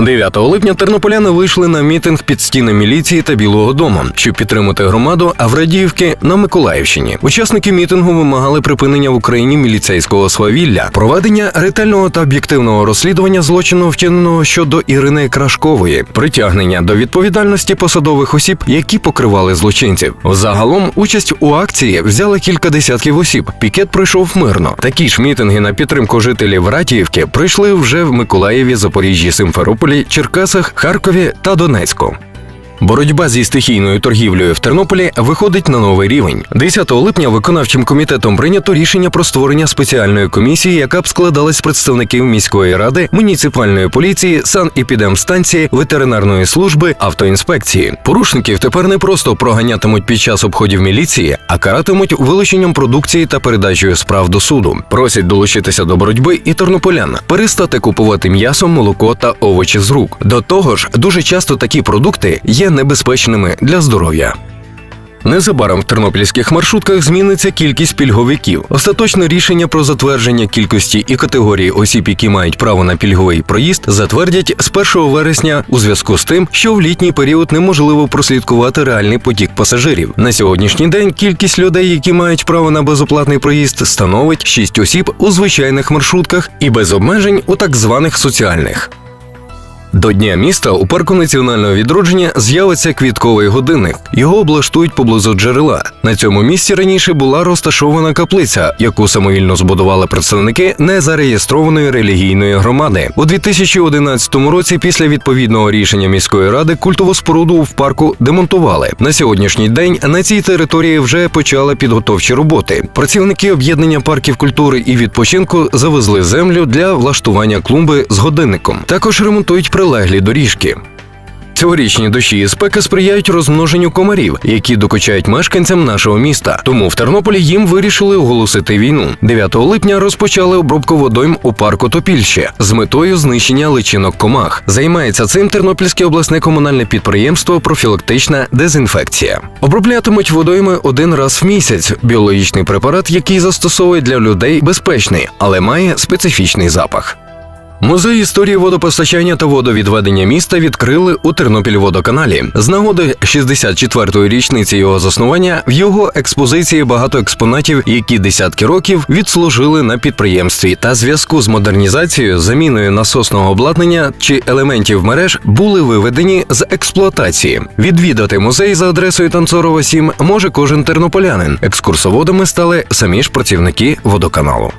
9 липня тернополяни вийшли на мітинг під стіни міліції та Білого Дому, щоб підтримати громаду Аврадіївки на Миколаївщині. Учасники мітингу вимагали припинення в Україні міліцейського свавілля, проведення ретельного та об'єктивного розслідування злочину, вчиненого щодо Ірини Крашкової, притягнення до відповідальності посадових осіб, які покривали злочинців. Загалом участь у акції взяли кілька десятків осіб. Пікет пройшов мирно. Такі ж мітинги на підтримку жителів Ратіївки пройшли вже в Миколаєві, Запоріжжі, Симферополі, Черкасах, Харкові та Донецьку. Боротьба зі стихійною торгівлею в Тернополі виходить на новий рівень. 10 липня виконавчим комітетом прийнято рішення про створення спеціальної комісії, яка б складалась з представників міської ради, муніципальної поліції, санепідемстанції, ветеринарної служби, автоінспекції. Порушників тепер не просто проганятимуть під час обходів міліції, а каратимуть вилученням продукції та передачею справ до суду. Просять долучитися до боротьби і тернополян, перестати купувати м'ясо, молоко та овочі з рук. До того ж, дуже часто такі продукти є небезпечними для здоров'я. Незабаром в тернопільських маршрутках зміниться кількість пільговиків. Остаточне рішення про затвердження кількості і категорії осіб, які мають право на пільговий проїзд, затвердять з 1 вересня у зв'язку з тим, що в літній період неможливо прослідкувати реальний потік пасажирів. На сьогоднішній день кількість людей, які мають право на безоплатний проїзд, становить 6 осіб у звичайних маршрутках і без обмежень у так званих соціальних. До Дня міста у парку національного відродження з'явиться квітковий годинник. Його облаштують поблизу джерела. На цьому місці раніше була розташована каплиця, яку самовільно збудували представники незареєстрованої релігійної громади. У 2011 році, після відповідного рішення міської ради, культову споруду в парку демонтували. На сьогоднішній день на цій території вже почали підготовчі роботи. Працівники об'єднання парків культури і відпочинку завезли землю для влаштування клумби з годинником. Також ремонтують прилеглі доріжки. Цьогорічні дощі і спеки сприяють розмноженню комарів, які докучають мешканцям нашого міста. Тому в Тернополі їм вирішили оголосити війну. 9 липня розпочали обробку водойм у парку Топільще з метою знищення личинок комах. Займається цим Тернопільське обласне комунальне підприємство Профілактична дезінфекція. Оброблятимуть водойми один раз в місяць. Біологічний препарат, який застосовують для людей, безпечний, але має специфічний запах. Музей історії водопостачання та водовідведення міста відкрили у Тернопільводоканалі. З нагоди 64-ї річниці його заснування в його експозиції багато експонатів, які десятки років відслужили на підприємстві. Та зв'язку з модернізацією, заміною насосного обладнання чи елементів мереж були виведені з експлуатації. Відвідати музей за адресою Танцорова 7 може кожен тернополянин. Екскурсоводами стали самі ж працівники водоканалу.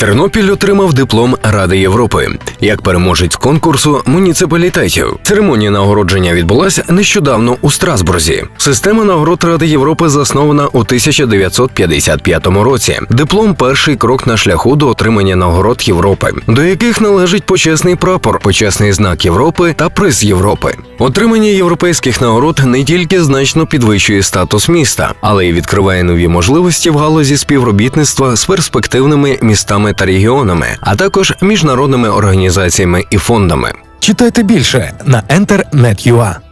Тернопіль отримав диплом Ради Європи як переможець конкурсу муніципалітетів. Церемонія нагородження відбулася нещодавно у Страсбурзі. Система нагород Ради Європи заснована у 1955 році. Диплом перший крок на шляху до отримання нагород Європи, до яких належить почесний прапор, почесний знак Європи та приз Європи. Отримання європейських нагород не тільки значно підвищує статус міста, але й відкриває нові можливості в галузі співробітництва з перспективними містами та регіонами, а також міжнародними організаціями і фондами. Читайте більше на Enter.net.ua.